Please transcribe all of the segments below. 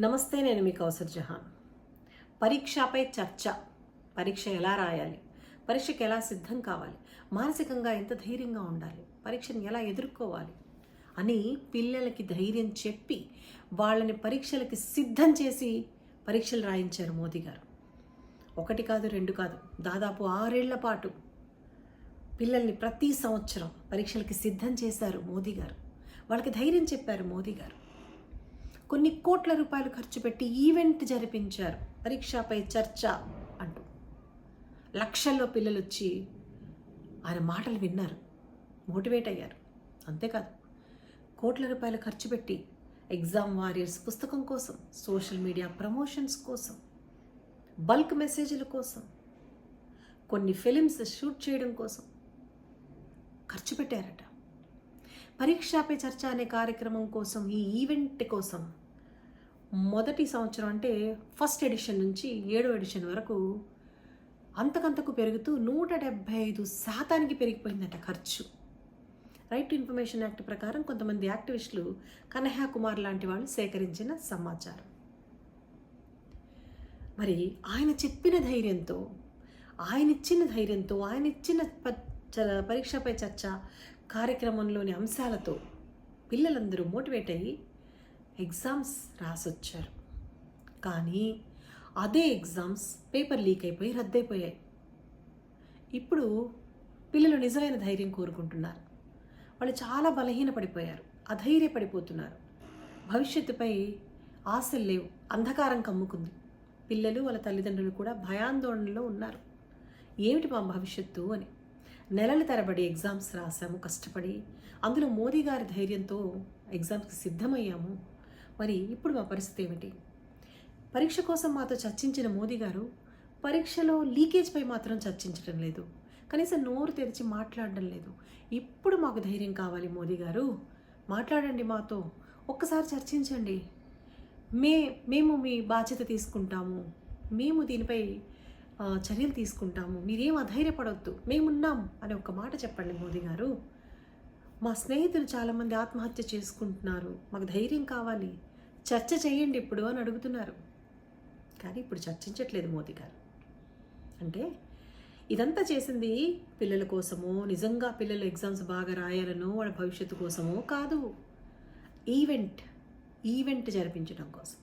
నమస్తే నేను మీ కౌసర్ జహాన్. పరీక్షపై చర్చ. పరీక్ష ఎలా రాయాలి? పరీక్షకి ఎలా సిద్ధం కావాలి? మానసికంగా ఎంత ధైర్యంగా ఉండాలి? పరీక్షను ఎలా ఎదుర్కోవాలి? అని పిల్లలకి ధైర్యం చెప్పి వాళ్ళని పరీక్షలకి సిద్ధం చేసి పరీక్షలు రాయించారు మోదీ గారు. ఒకటి కాదు రెండు కాదు దాదాపు ఆరేళ్ళ పాటు పిల్లల్ని ప్రతి సంవత్సరం పరీక్షలకి సిద్ధం చేశారు మోదీ గారు. వాళ్ళకి ధైర్యం చెప్పారు మోదీ గారు. కొన్ని కోట్ల రూపాయలు ఖర్చు పెట్టి ఈవెంట్ జరిపించారు. పరీక్షపై చర్చ అంటూ లక్షల్లో పిల్లలు వచ్చి ఆయన మాటలు విన్నారు. మోటివేట్ అయ్యారు. అంతేకాదు కోట్ల రూపాయలు ఖర్చు పెట్టి ఎగ్జామ్ వారియర్స్ పుస్తకం కోసం సోషల్ మీడియా ప్రమోషన్స్ కోసం బల్క్ మెసేజ్ల కోసం కొన్ని ఫిలిమ్స్ షూట్ చేయడం కోసం ఖర్చు పెట్టారట. పరీక్షపై చర్చ అనే కార్యక్రమం కోసం ఈ ఈవెంట్ కోసం మొదటి సంవత్సరం అంటే ఫస్ట్ ఎడిషన్ నుంచి ఏడో ఎడిషన్ వరకు అంతకంతకు పెరుగుతూ నూట డెబ్భై ఐదు శాతానికి పెరిగిపోయిందట ఖర్చు. రైట్ టు ఇన్ఫర్మేషన్ యాక్ట్ ప్రకారం కొంతమంది యాక్టివిస్టులు కనహా కుమార్ లాంటి వాళ్ళు సేకరించిన సమాచారం. మరి ఆయన చెప్పిన ధైర్యంతో ఆయన ఇచ్చిన ధైర్యంతో ఆయన ఇచ్చిన చ- పరీక్షపై చర్చ కార్యక్రమంలోని అంశాలతో పిల్లలందరూ మోటివేట్ అయ్యి ఎగ్జామ్స్ రాసొచ్చారు. కానీ అదే ఎగ్జామ్స్ పేపర్ లీక్ అయిపోయి రద్దయిపోయాయి. ఇప్పుడు పిల్లలు నిజమైన ధైర్యం కోరుకుంటున్నారు. వాళ్ళు చాలా బలహీనపడిపోయారు. అధైర్యపడిపోతున్నారు. భవిష్యత్తుపై ఆశలు లేవు. అంధకారం కమ్ముకుంది. పిల్లలు వాళ్ళ తల్లిదండ్రులు కూడా భయాందోళనలో ఉన్నారు. ఏమిటి మా భవిష్యత్తు అని. నెలల తరబడి ఎగ్జామ్స్ రాసాము కష్టపడి అందులో మోదీ గారి ధైర్యంతో ఎగ్జామ్స్కి సిద్ధమయ్యాము. మరి ఇప్పుడు మా పరిస్థితి ఏమిటి? పరీక్ష కోసం మాతో చర్చించిన మోదీ గారు పరీక్షలో లీకేజ్పై మాత్రం చర్చించడం లేదు. కనీసం నోరు తెరిచి మాట్లాడడం లేదు. ఇప్పుడు మాకు ధైర్యం కావాలి మోదీ గారు. మాట్లాడండి మాతో. ఒక్కసారి చర్చించండి. మే మేము మీ బాధ్యత తీసుకుంటాము. మేము దీనిపై చర్యలు తీసుకుంటాము. మీరేం అధైర్యపడవద్దు మేమున్నాం అనే ఒక మాట చెప్పండి మోదీ గారు. మా స్నేహితులు చాలామంది ఆత్మహత్య చేసుకుంటున్నారు. మాకు ధైర్యం కావాలి. చర్చ చేయండి ఇప్పుడు అని అడుగుతున్నారు. కానీ ఇప్పుడు చర్చించట్లేదు మోదీ గారు. అంటే ఇదంతా చేసింది పిల్లల కోసమో నిజంగా పిల్లలు ఎగ్జామ్స్ బాగా రాయాలనో వాళ్ళ భవిష్యత్తు కోసమో కాదు. ఈవెంట్ ఈవెంట్ జరిపించడం కోసం.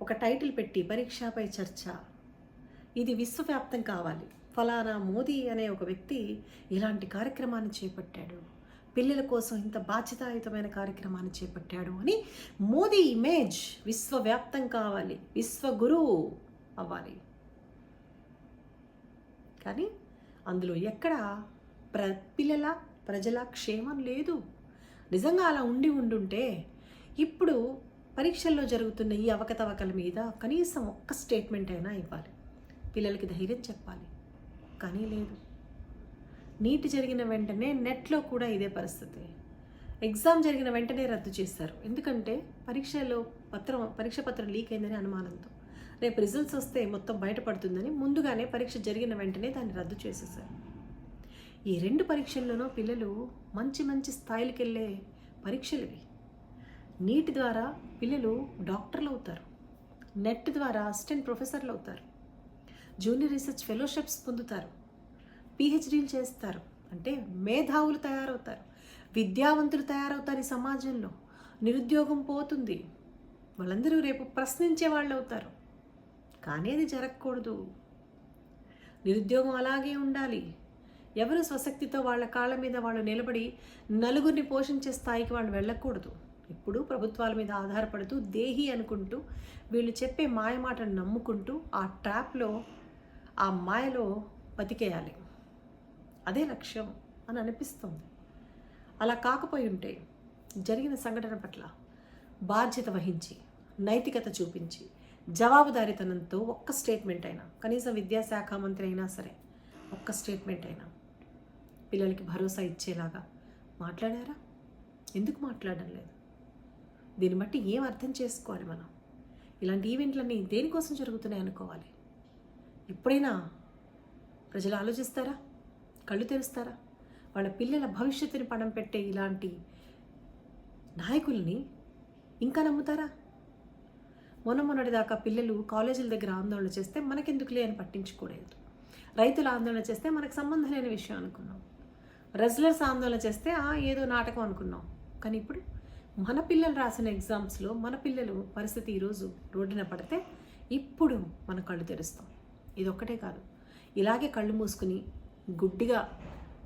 ఒక టైటిల్ పెట్టి పరీక్షపై చర్చ. ఇది విశ్వవ్యాప్తం కావాలి. ఫలానా మోదీ అనే ఒక వ్యక్తి ఇలాంటి కార్యక్రమాన్ని చేపట్టాడు. పిల్లల కోసం ఇంత బాధ్యతాయుతమైన కార్యక్రమాన్ని చేపట్టాడు అని మోదీ ఇమేజ్ విశ్వవ్యాప్తం కావాలి విశ్వగురువు అవ్వాలి. కానీ అందులో ఎక్కడ ప్ర పిల్లల ప్రజల క్షేమం లేదు. నిజంగా అలా ఉండి ఉండుంటే ఇప్పుడు పరీక్షల్లో జరుగుతున్న ఈ అవకతవకల మీద కనీసం ఒక్క స్టేట్మెంట్ అయినా ఇవ్వాలి. పిల్లలకి ధైర్యం చెప్పాలి. కానీ లేదు. నీట్ జరిగిన వెంటనే నెట్లో కూడా ఇదే పరిస్థితి. ఎగ్జామ్ జరిగిన వెంటనే రద్దు చేస్తారు. ఎందుకంటే పరీక్షలో పత్రం పరీక్ష పత్రం లీక్ అయిందని అనుమానంతో. రేపు రిజల్ట్స్ వస్తే మొత్తం బయటపడుతుందని ముందుగానే పరీక్ష జరిగిన వెంటనే దాన్ని రద్దు చేసేసారు ఈ రెండు పరీక్షల్లోనూ పిల్లలు మంచి మంచి స్థాయిలకు వెళ్ళే పరీక్షలు ఇవి. నీట్ ద్వారా పిల్లలు డాక్టర్లు అవుతారు. నెట్ ద్వారా అసిస్టెంట్ ప్రొఫెసర్లు అవుతారు. జూనియర్ రీసెర్చ్ ఫెలోషిప్స్ పొందుతారు. పిహెచ్డీలు చేస్తారు. అంటే మేధావులు తయారవుతారు. విద్యావంతులు తయారవుతారు ఈ సమాజంలో. నిరుద్యోగం పోతుంది. వాళ్ళందరూ రేపు ప్రశ్నించే వాళ్ళు అవుతారు కానీ అది జరగకూడదు. నిరుద్యోగం అలాగే ఉండాలి. ఎవరు స్వశక్తితో వాళ్ళ కాళ్ళ మీద వాళ్ళు నిలబడి నలుగురిని పోషించే స్థాయికి వాళ్ళు వెళ్ళకూడదు. ఇప్పుడు ప్రభుత్వాల మీద ఆధారపడుతూ దేహి అనుకుంటూ వీళ్ళు చెప్పే మాయ మాటను నమ్ముకుంటూ ఆ ట్రాప్లో ఆ మాయలో బతికేయాలి. అదే లక్ష్యం అని అనిపిస్తుంది. అలా కాకపోయి ఉంటే జరిగిన సంఘటన పట్ల బాధ్యత వహించి నైతికత చూపించి జవాబుదారీతనంతో ఒక్క స్టేట్మెంట్ అయినా కనీసం విద్యాశాఖ మంత్రి అయినా సరే ఒక్క స్టేట్మెంట్ అయినా పిల్లలకి భరోసా ఇచ్చేలాగా మాట్లాడారా? ఎందుకు మాట్లాడడం లేదు? దీన్ని బట్టి ఏం అర్థం చేసుకోవాలి మనం? ఇలాంటి ఈవెంట్లన్నీ దేనికోసం జరుగుతున్నాయి అనుకోవాలి? ఎప్పుడైనా ప్రజలు ఆలోచిస్తారా? కళ్ళు తెరుస్తారా? వాళ్ళ పిల్లల భవిష్యత్తుని పణం పెట్టే ఇలాంటి నాయకుల్ని ఇంకా నమ్ముతారా? మొన్న మొన్నటిదాకా పిల్లలు కాలేజీల దగ్గర ఆందోళన చేస్తే మనకెందుకులే అని పట్టించుకోలేదు. రైతులు ఆందోళన చేస్తే మనకు సంబంధం లేని విషయం అనుకున్నాం. రెజ్లర్స్ ఆందోళన చేస్తే ఆ ఏదో నాటకం అనుకున్నాం. కానీ ఇప్పుడు మన పిల్లలు రాసిన ఎగ్జామ్స్లో మన పిల్లలు పరిస్థితి ఈరోజు రోడ్డున పడితే ఇప్పుడు మన కళ్ళు తెరుస్తాం. ఇది ఒక్కటే కాదు. ఇలాగే కళ్ళు మూసుకుని గుడ్డిగా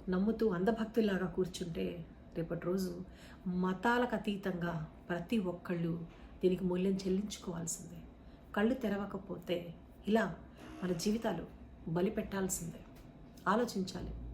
నమ్ముతూ అంధభక్తుల్లాగా కూర్చుంటే రేపటి రోజు మతాలకు అతీతంగా ప్రతి ఒక్కళ్ళు దీనికి మూల్యం చెల్లించుకోవాల్సిందే. కళ్ళు తెరవకపోతే ఇలా మన జీవితాలు బలి పెట్టాల్సిందే ఆలోచించాలి.